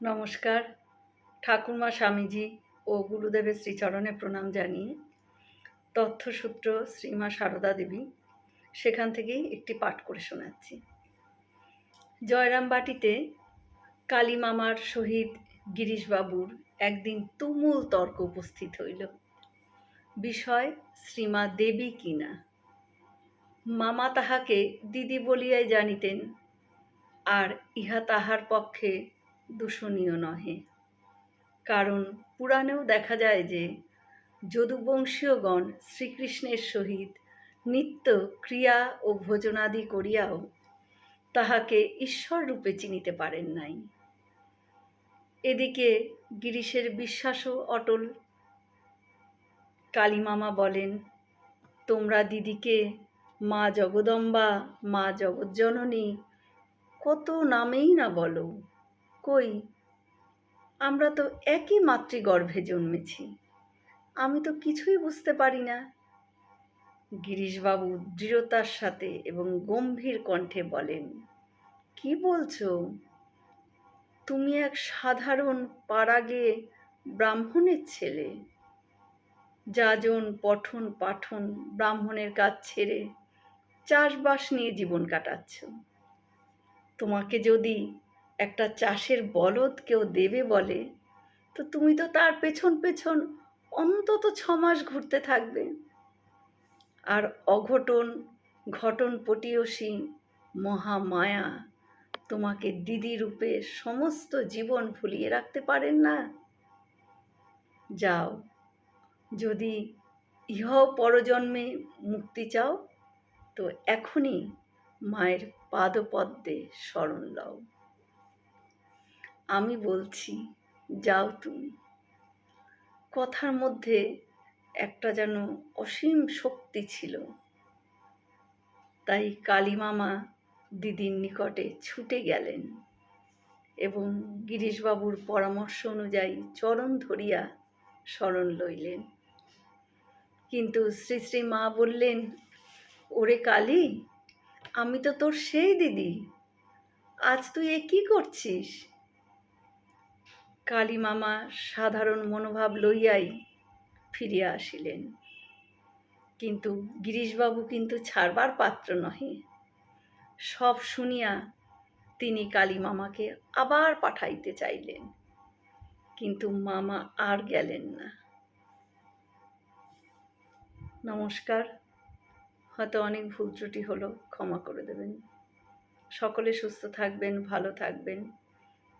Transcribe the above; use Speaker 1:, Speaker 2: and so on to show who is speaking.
Speaker 1: নমস্কার। ঠাকুরমা স্বামীজি ও গুরুদেবের শ্রীচরণে প্রণাম জানিয়ে তথ্যসূত্র শ্রীমা সারদা দেবী সেখান থেকেই একটি পাঠ করে শোনাচ্ছি। জয়রামবাটিতে কালী মামার সহিত গিরিশবাবুর একদিন তুমুল তর্ক উপস্থিত হইল। বিষয় শ্রীমা দেবী কিনা? মামা তাহাকে দিদি বলিয়াই জানিতেন, আর ইহা তাহার পক্ষে দূষণীয় নহে। কারণ পুরাণেও দেখা যায় যে যদুবংশীয়গণ শ্রীকৃষ্ণের সহিত নিত্য ক্রিয়া ও ভোজনাদি করিয়াও তাহাকে ঈশ্বর রূপে চিনিতে পারেন নাই। এদিকে গিরিশের বিশ্বাসও অটল। কালীমামা বলেন, তোমরা দিদিকে, মা জগদম্বা, মা জগজ্জননী, কত নামেই না বলো। কই? আমরা তো একই মাতৃগর্ভে জন্মেছি। আমি তো কিছুই বুঝতে পারি না। গিরিশবাবু দৃঢ়তার সাথে এবং গম্ভীর কণ্ঠে বলেন, কি বলছো? তুমি এক সাধারণ পাড়াগে ব্রাহ্মণের ছেলে। যাজন, পঠন, পাঠন ব্রাহ্মণের কাজ ছেড়ে চাষবাস নিয়ে জীবন কাটাচ্ছ। তোমাকে যদি একটা চাষের বলদ কেউ দেবে বলে, তো তুমি তো তার পেছন পেছন অন্তত ছ মাস ঘুরতে থাকবে। আর অঘটন, ঘটন পটীয়সী মহামায়া তোমাকে দিদি রূপে সমস্ত জীবন ভুলিয়ে রাখতে পারেন না? যাও, যদি ইহ পরজন্মে মুক্তি চাও, তো এখনই মায়ের পাদপদ্মে শরণ লও আমি বলছি, যাও তুমি। কথার মধ্যে একটা যেন অসীম শক্তি ছিল। তাই কালীমামা দিদির নিকটে ছুটে গেলেন এবং গিরিশবাবুর পরামর্শ অনুযায়ী চরণ ধরিয়া শরণ লইলেন। কিন্তু শ্রী শ্রী মা বললেন, ওরে কালী, আমি তো তোর সেই দিদি। আজ তুই এ কী করছিস? কালী মামা সাধারণ মনোভাব লইয়াই ফিরিয়া আসিলেন। কিন্তু গিরিশবাবু কিন্তু ছাড়বার পাত্র নহে। সব শুনিয়া তিনি কালী মামাকে আবার পাঠাইতে চাইলেন, কিন্তু মামা আর গেলেন না। নমস্কার, হয়তো অনেক ভুল ত্রুটি হলো, ক্ষমা করে দেবেন। সকলে সুস্থ থাকবেন, ভালো থাকবেন।